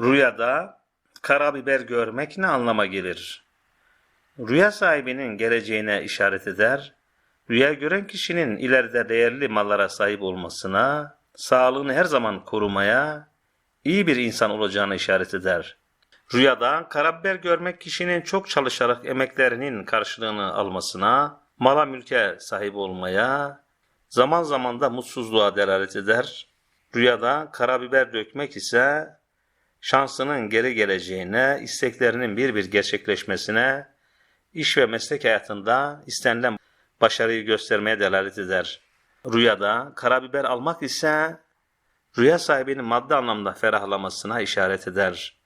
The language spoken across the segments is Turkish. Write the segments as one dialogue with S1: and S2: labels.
S1: Rüyada karabiber görmek ne anlama gelir? Rüya sahibinin geleceğine işaret eder. Rüya gören kişinin ileride değerli mallara sahip olmasına, sağlığını her zaman korumaya, iyi bir insan olacağına işaret eder. Rüyada karabiber görmek kişinin çok çalışarak emeklerinin karşılığını almasına, mala mülke sahip olmaya, zaman zaman da mutsuzluğa delalet eder. Rüyada karabiber dökmek ise şansının geri geleceğine, isteklerinin bir bir gerçekleşmesine, iş ve meslek hayatında istenilen başarıyı göstermeye delalet eder. Rüyada karabiber almak ise rüya sahibinin maddi anlamda ferahlamasına işaret eder.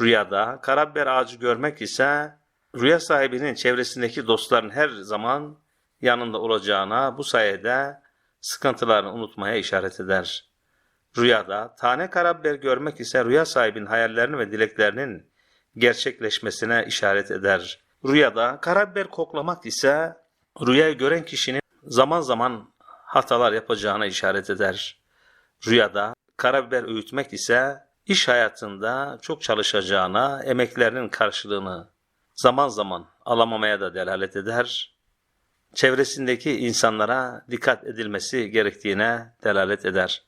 S1: Rüyada karabiber ağacı görmek ise rüya sahibinin çevresindeki dostların her zaman yanında olacağına bu sayede sıkıntılarını unutmaya işaret eder. Rüyada tane karabiber görmek ise rüya sahibinin hayallerini ve dileklerinin gerçekleşmesine işaret eder. Rüyada karabiber koklamak ise rüyayı gören kişinin zaman zaman hatalar yapacağına işaret eder. Rüyada karabiber öğütmek ise iş hayatında çok çalışacağına, emeklerinin karşılığını zaman zaman alamamaya da delalet eder. Çevresindeki insanlara dikkat edilmesi gerektiğine delalet eder.